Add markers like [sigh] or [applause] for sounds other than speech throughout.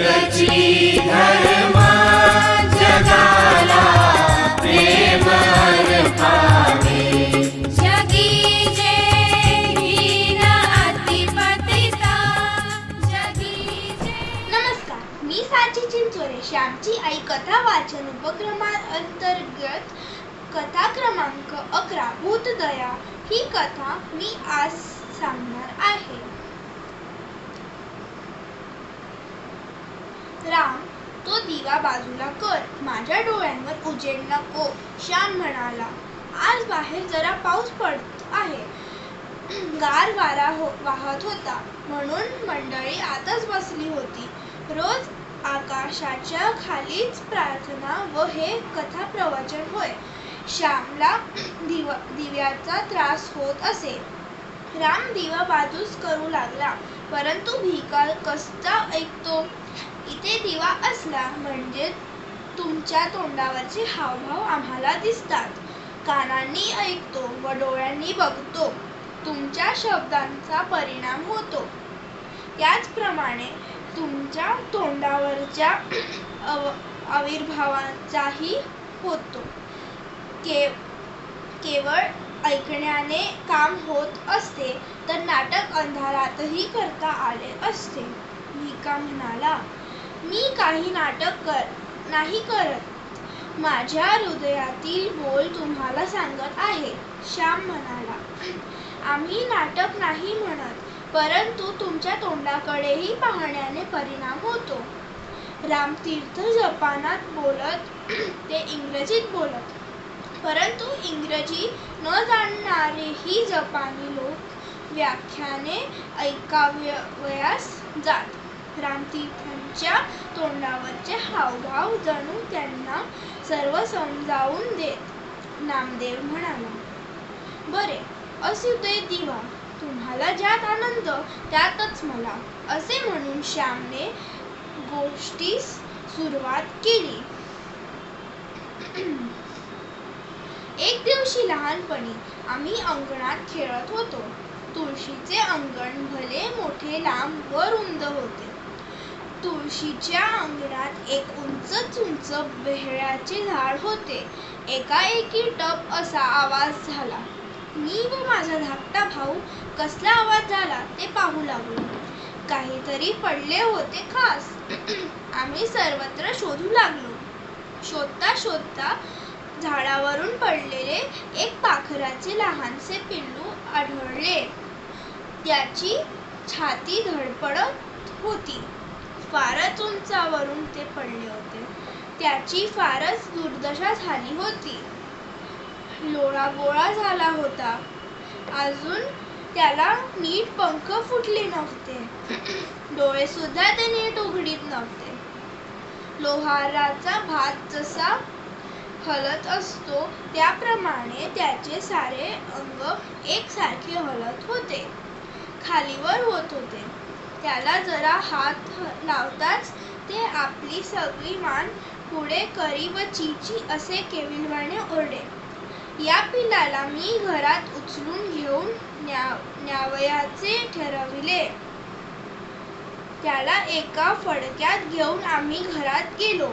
एकची जगाला प्रेम जगी जे अतिपतिता जगी जे नमस्कार मी साची चिंचोरे. श्यामची आई कथा वाचन उपक्रमाअंतर्गत कथा क्रमांक अकरा भूतदया ही कथा मी आज सांगणार आहे. राम तो दिवा बाजूला कर माझ्या डोळ्यांवर उजेड नको श्याम म्हणाला. आज बाहेर जरा पाऊस पडत आहे. गार वारा हो वाहत होता. म्हणून मंडळी आताच बसली होती. रोज आकाशाच्या खालीच प्रार्थना व हे कथा प्रवचन होय. श्यामला दिव दिव्याचा त्रास होत असे. राम दिवा बाजूस करू लागला परंतु भिकार कसचा ऐकतो. इथे दिवा असला म्हणजे तुमच्या तोंडावरचे हावभाव आम्हाला दिसतात. कानांनी ऐकतो व डोळ्यांनी बघतो. तुमच्या शब्दांचा परिणाम होतो. त्याचप्रमाणे तुमच्या तोंडावरच्या अव आविर्भावाचाही होतो. के केवळ ऐकण्याने काम होत असते तर नाटक अंधारातही करता आले असते. भिका म्हणाला मी काही नाटक कर नाही करत. माझ्या हृदयातील बोल तुम्हाला सांगत आहे श्याम म्हणाला. आम्ही नाटक नाही म्हणत परंतु तुमच्या तोंडाकडेही पाहण्याने परिणाम होतो. रामतीर्थ जपानात बोलत ते इंग्रजीत बोलत. परंतु इंग्रजी न जाणणारेही जपानी लोक व्याख्याने ऐकाव्यवयास जात. रामतीर्थांच्या तोंडावरचे हावभाव जणू त्यांना सर्व समजावून देत नामदेव म्हणाला बरे असू दे दिवा तुम्हाला ज्यात आनंद त्यातच मला. असे म्हणून श्यामने गोष्टीस सुरुवात केली. एक दिवशी लहानपणी आम्ही अंगणात खेळत होतो. तुळशीचे अंगण भले मोठे लांब व रुंद होते. तुळशीच्या अंगणात एक उंच उंच बेहळ्याचे झाड होते. एकाएकी टप असा आवाज झाला. मी व माझा धाकटा भाऊ कसला आवाज झाला ते पाहू लागलो. काहीतरी पडले होते खास. [clears throat] आम्ही सर्वत्र शोधू लागलो. शोधता शोधता झाडावरून पडलेले एक पाखराचे लहानसे पिल्लू आढळले. त्याची छाती धडपडत होती. फारच उंचावरून ते पडले होते. त्याची फारच दुर्दशा झाली होती. लोळा गोळा झाला होता. अजून त्याला नीट पंख फुटले नव्हते. डोळे सुद्धा ते नीट उघडीत नव्हते. लोहाराचा भात जसा हलत असतो त्याप्रमाणे त्याचे सारे अंग एकसारखे हलत होते. खालीवर होत होते. त्याला जरा हात लावताच ते आपली सगळी मान पुढे करी व चीची असे केविलवाणे ओरडे. या पिलाला मी घरात उचलून घेऊन न्या न्यावयाचे ठरविले. त्याला एका फडक्यात घेऊन आम्ही घरात गेलो.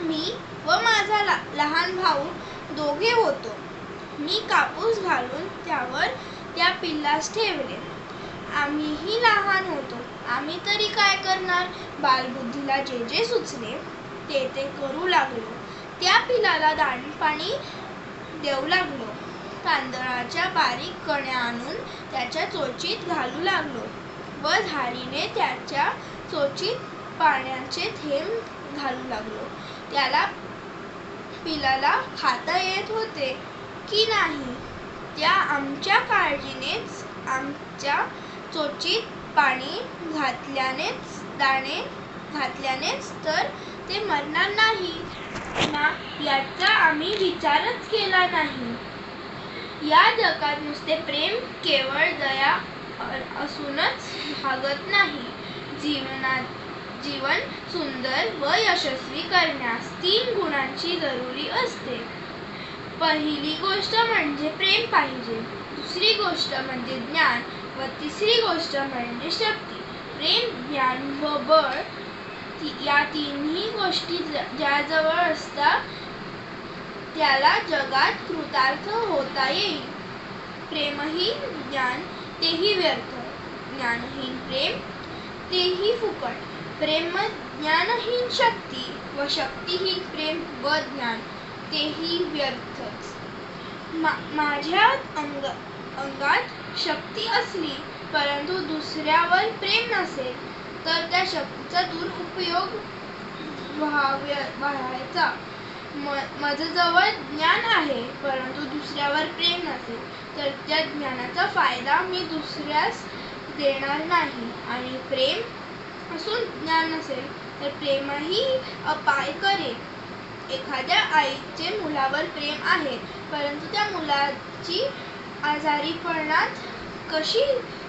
मी व माझा लहान भाऊ दोघे होतो. मी कापूस घालून त्यावर त्या पिल्लास ठेवले. आम्हीही लहान होतो. आम्ही तरी काय करणार? बालबुद्धीला जे जे सुचले ते ते करू लागलो. त्या पिलाला दाणपाणी देऊ लागलो. तांदळाच्या बारीक कण्या आणून त्याच्या चोचीत घालू लागलो व झारीने त्याच्या चोचीत पाण्याचे थेंब घालू लागलो. त्याला पिलाला खाता येत होते की नाही? त्या आमच्या काळजीनेच आमच्या चोचीत पाणी घातल्यानेच दाणे घातल्यानेच तर ते मरणार नाही. ना याचा आम्ही विचारच केला नाही. या जगात नुसते प्रेम केवळ दया असूनच भागत नाही. जीवनात जीवन सुंदर व यशस्वी करण्यास तीन गुणांची जरुरी असते. पहिली गोष्ट म्हणजे प्रेम पाहिजे. दुसरी गोष्ट म्हणजे ज्ञान. व तिसरी गोष्ट म्हणजे शक्ती. प्रेम ज्ञान व बळ या तिन्ही गोष्टी ज्याजवळ असतात त्याला जगात कृतार्थ होता येईल. प्रेमहीन ज्ञान तेही व्यर्थ. ज्ञानहीन प्रेम तेही फुकट. प्रेम ज्ञानहीन शक्ती व शक्तिहीन प्रेम व ज्ञान तेही व्यर्थच मा माझ्या अंग अंगात शक्ती असली परंतु दुसऱ्यावर प्रेम नसेल तर त्या शक्तीचा दुरुपयोग व्हाव्या व्हायचा. म माझ्याजवळ ज्ञान आहे परंतु दुसऱ्यावर प्रेम नसेल तर त्या ज्ञानाचा फायदा मी दुसऱ्यास देणार नाही. आणि प्रेम असून ज्ञान नसेल तर प्रेमही अपाय करेल. एखाद्या आईचे मुलावर प्रेम आहे परंतु त्या मुलाची आजारीपणात कशी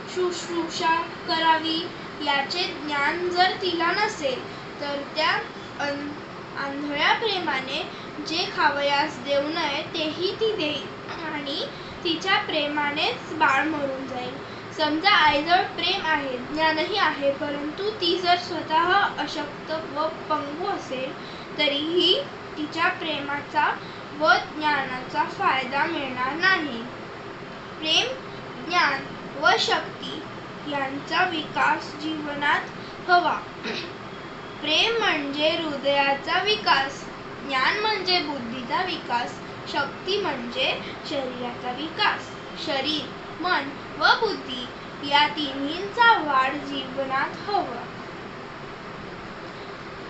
शुश्रूषा करावी याचे ज्ञान जर तिला नसेल तर त्या अन आंधळ्या प्रेमाने जे खावयास देऊ नये तेही ती देईल आणि तिच्या प्रेमानेच बाळ मरून जाईल. समजा आईजवळ प्रेम आहे ज्ञानही आहे परंतु ती जर स्वतः अशक्त व पंगू असेल तरीही तिच्या प्रेमाचा व ज्ञानाचा फायदा मिळणार नाही. प्रेम ज्ञान व शक्ती यांचा विकास जीवनात हवा. प्रेम म्हणजे हृदयाचा विकास ज्ञान म्हणजे बुद्धीचा विकास शक्ती म्हणजे शरीराचा विकास. शरीर मन व बुद्धी या तिन्हींचा वाढ जीवनात हवा.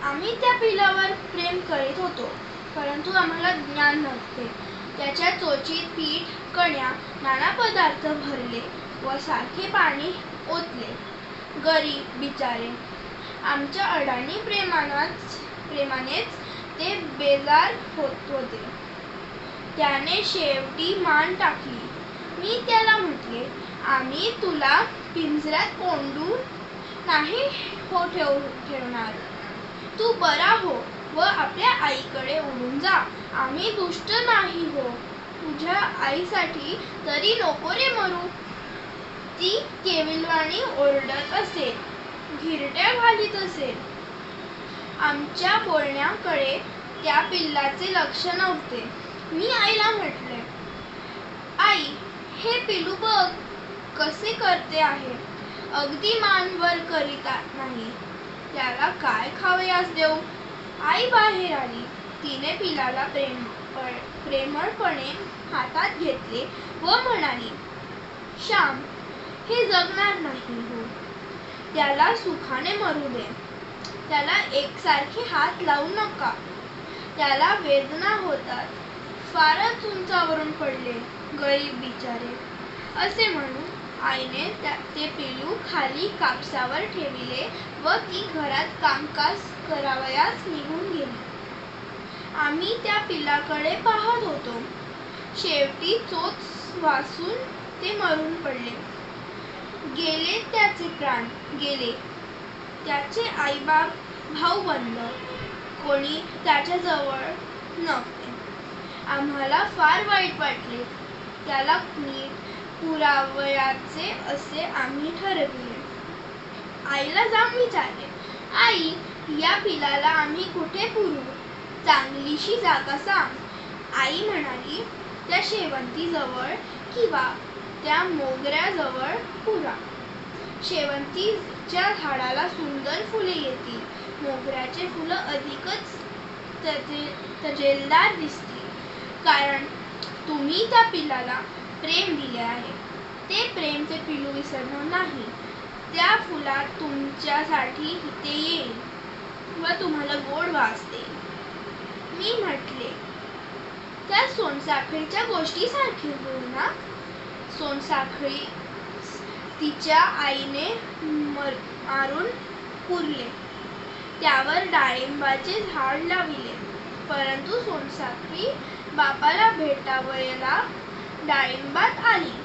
आम्ही त्या पिलावर प्रेम करीत होतो परंतु आम्हाला ज्ञान नव्हते. त्याच्या चोचीत पीठ कण्या नाना पदार्थ भरले व सारखे पाणी ओतले. गरीब बिचारे आमच्या अडाणी प्रेमानाच प्रेमानेच ते बेजार होत होते. त्याने शेवटी मान टाकली. मी त्याला म्हटले आम्ही तुला पिंजऱ्यात कोंडून नाही हो ठेव ठेवणार. तू बरा हो व आपल्या आईकडे उडून जा. आम्ही दुष्ट नाही हो. तुझ्या आईसाठी तरी नको रे मरू. ती केविलवाणी ओरडत असेल घिरट्या घालीत असेल आमच्या बोलण्याकडे त्या पिल्लाचे लक्ष नव्हते. मी आईला म्हटले आई हे पिलू बघ कसे करते आहे. अगदी मानवर करीता नाही. त्याला काय खावयास देऊ? आई बाहेर आली. तिने पिलाला प्रेम प्रेमळपणे हातात घेतले व म्हणाली श्याम हे जगणार नाही हो. त्याला सुखाने मरू दे. त्याला एकसारखे हात लावू नका. त्याला वेदना होतात. फारच उंचावरून पडले गरीब बिचारे. असे म्हणून आईने त्या ते पिलू खाली कापसावर ठेविले व ती घरात कामकाज करावयास निघून गेली. आम्ही त्या पिलाकडे पाहत होतो. शेवटी चोच वासून ते मरून पडले. गेले त्याचे प्राण गेले. त्याचे आईबाप भाऊ बंद. कोणी त्याच्याजवळ नव्हते. आम्हाला फार वाईट वाटले. त्याला नीट पुरावयाचे असे आम्ही ठरविले. आईला जाऊन विचारले आई या पिलाला आम्ही कुठे पुरू? चांगलीशी जागा सांग आई म्हणाली त्या शेवंतीजवळ किंवा त्या मोगऱ्याजवळ पुरा. शेवंतीच्या झाडाला सुंदर फुले येतील. मोगऱ्याचे फुलं अधिकच तजे- तजेलदार दिसतील. कारण तुम्ही त्या पिलाला प्रेम दिले आहे. ते प्रेम ते पिलू विसरणार नाही. त्या फुलात तुमच्यासाठी ते येईल व तुम्हाला गोड वास देईल. मी म्हटले. त्या सोनसाखळीच्या गोष्टी सारखी ना? सोनसाखळी तिच्या आईने मर मारून पुरले. त्यावर डाळिंबाचे झाड लाविले. परंतु सोनसाखळी बापाला भेटावयाला डाळिंबात आली.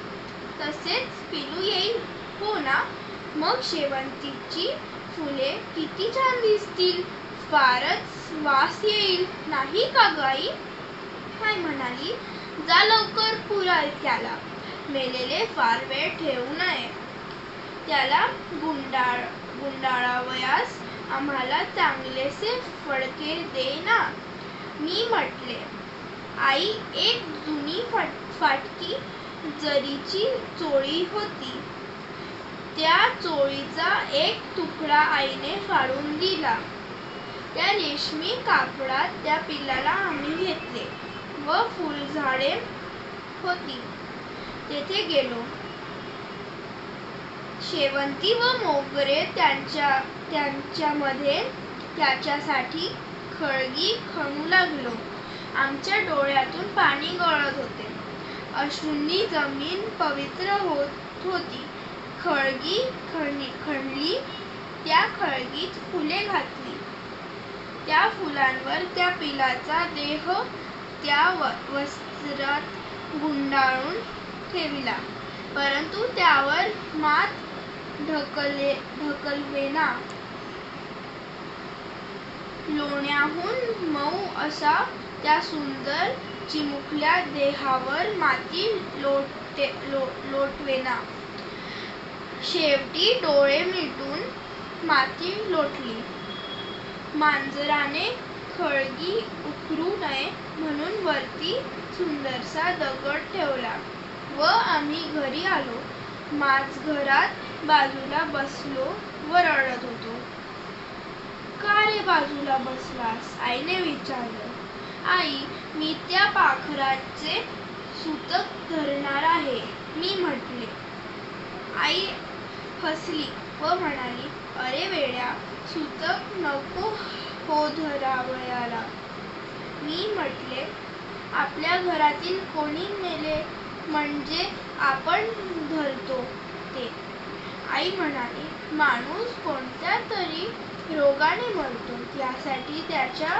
तसेच पिलू येईल हो ना? मग शेवंतीची फुले किती छान दिसतील? फारच वास येईल नाही का गाई काय म्हणाली. जा लवकर पुरा त्याला मेलेले फार वेळ ठेवू नये. त्याला गुंडाळ गुंडाळावयास आम्हाला चांगलेसे फडके दे ना. मी म्हटले आई एक जुनी फाट फाटकी जरीची चोळी होती. त्या चोळीचा एक तुकडा आईने फाडून दिला. त्या रेशमी कापडात त्या पिल्लाला आम्ही घेतले व फुलझाडे होती. तेथे गेलो. शेवंती व मोगरे त्यांच्या त्यांच्यामध्ये त्याच्यासाठी खळगी खणू लागलो. आमच्या डोळ्यातून पाणी गळत होते. अश्रूंनी जमीन पवित्र होत होती. खळगी खणी खणली त्या खळगीत फुले घातली. त्या फुलांवर त्या पिलाचा देह त्या व वस्त्रात गुंडाळून ठेविला. परंतु त्यावर मात ढकले ढकलवेना. लोण्याहून मऊ असा त्या सुंदर चिमुकल्या देहावर माती लोटते लो लोटवेना. शेवटी डोळे मिटून माती लोटली. मांजराने खळगी उकरू नये म्हणून वरती सुंदरसा दगड ठेवला व आम्ही घरी आलो. माझ घरात बाजूला बसलो व रडत होतो. का रे बाजूला बसलास? आईने विचारलं. आई मी त्या पाखराचे सुतक धरणार आहे मी म्हटले. आई हसली व म्हणाली अरे वेड्या सुतक नको हो धरावयाला. मी म्हटले आपल्या घरातील कोणी नेले म्हणजे आपण धरतो ते. आई म्हणाली माणूस कोणत्या तरी रोगाने मरतो. यासाठी त्याच्या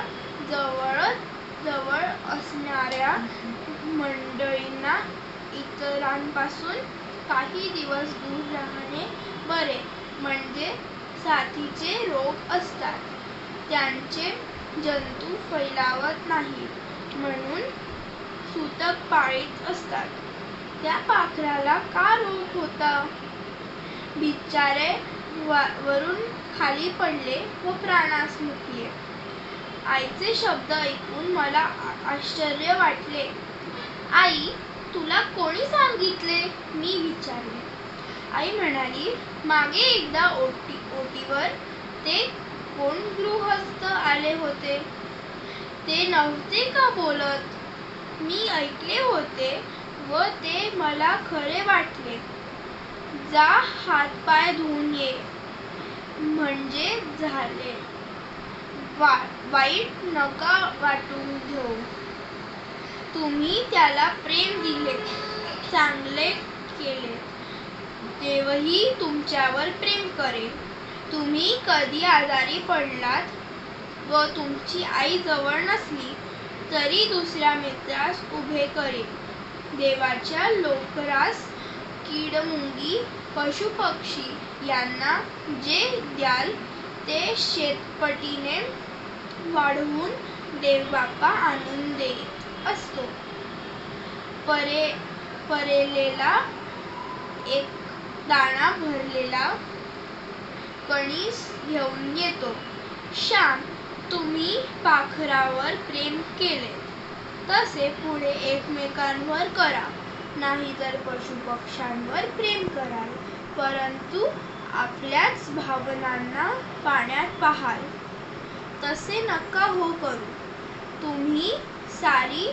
जवळच जवळ असणाऱ्या मंडळींना इतरांपासून काही दिवस दूर राहणे बरे. म्हणजे साथीचे रोग असतात. त्यांचे जंतू फैलावत नाहीत म्हणून सूतक पाळीत असतात. त्या पाखराला का रोग होता? बिचारे वा- वरून खाली पडले व प्राणास मुकले. आईचे शब्द ऐकून मला आश्चर्य वाटले. आई तुला कोणी सांगितले? मी विचारले. आई म्हणाली मागे एकदा ओटी ओटीवर ते कोण गृहस्थ आले होते? ते नव्हते का बोलत? मी ऐकले होते व ते मला खरे वाटले. जा हातपाय धुवून ये. म्हणजे झाले. वा वाईट नका वाटून घेऊ. तुम्ही त्याला प्रेम दिले चांगले केले. देवही तुमच्यावर प्रेम करेल तुम्ही कधी आजारी पडलात व तुमची आई जवळ नसली तरी दुसऱ्या मित्रास उभे करेल देवाच्या लोकरास कीडमुंगी पशुपक्षी यांना जे द्याल ते शेतपटीने वाढवून देवबाप्पा आणून देत असतो. परे परेलेला एक दाणा भरलेला कणीस घेऊन येतो. श्याम तुम्ही पाखरावर प्रेम केले. तसे पुढे एकमेकांवर करा. नाहीतर पशुपक्ष्यांवर प्रेम कराल. परंतु आपल्याच भावनांना पाण्यात पाहाल. तसे नका हो करू. तुम्ही सारी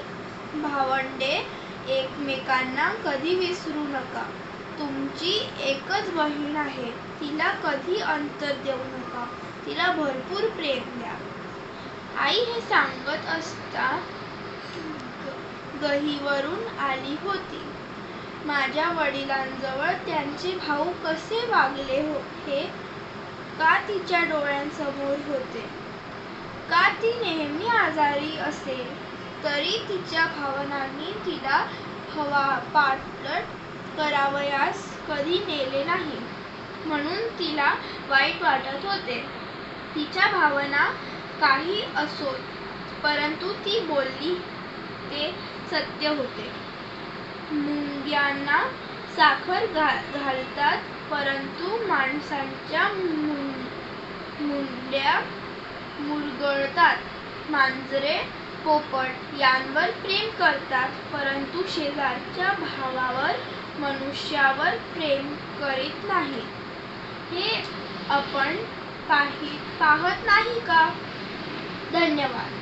भावंडे एकमेकांना कधी विसरू नका. तुमची एकच बहीण आहे. तिला कधी अंतर देऊ नका. तिला भरपूर प्रेम द्या. आई हे सांगत असता गहीवरून आली होती. माझ्या वडिलांजवळ त्यांचे भाऊ कसे वागले हो हे का तिच्या डोळ्यांसमोर होते? का ती नेहमी आजारी असेल? तरी तिच्या भावनांनी तिला हवा पाटलट करावयास कधी नेले नाही. म्हणून तिला वाईट वाटत होते. तिच्या भावना काही असोत परंतु ती बोलली ते सत्य होते. मुंग्यांना साखर घा घालतात परंतु माणसांच्या मुंड्या मुरगळतात. मांजरे पोपट यांवर प्रेम करतात परंतु शेजारच्या भावावर मनुष्यावर प्रेम करीत नाही. हे आपण पाहि पाहत नाही का? धन्यवाद.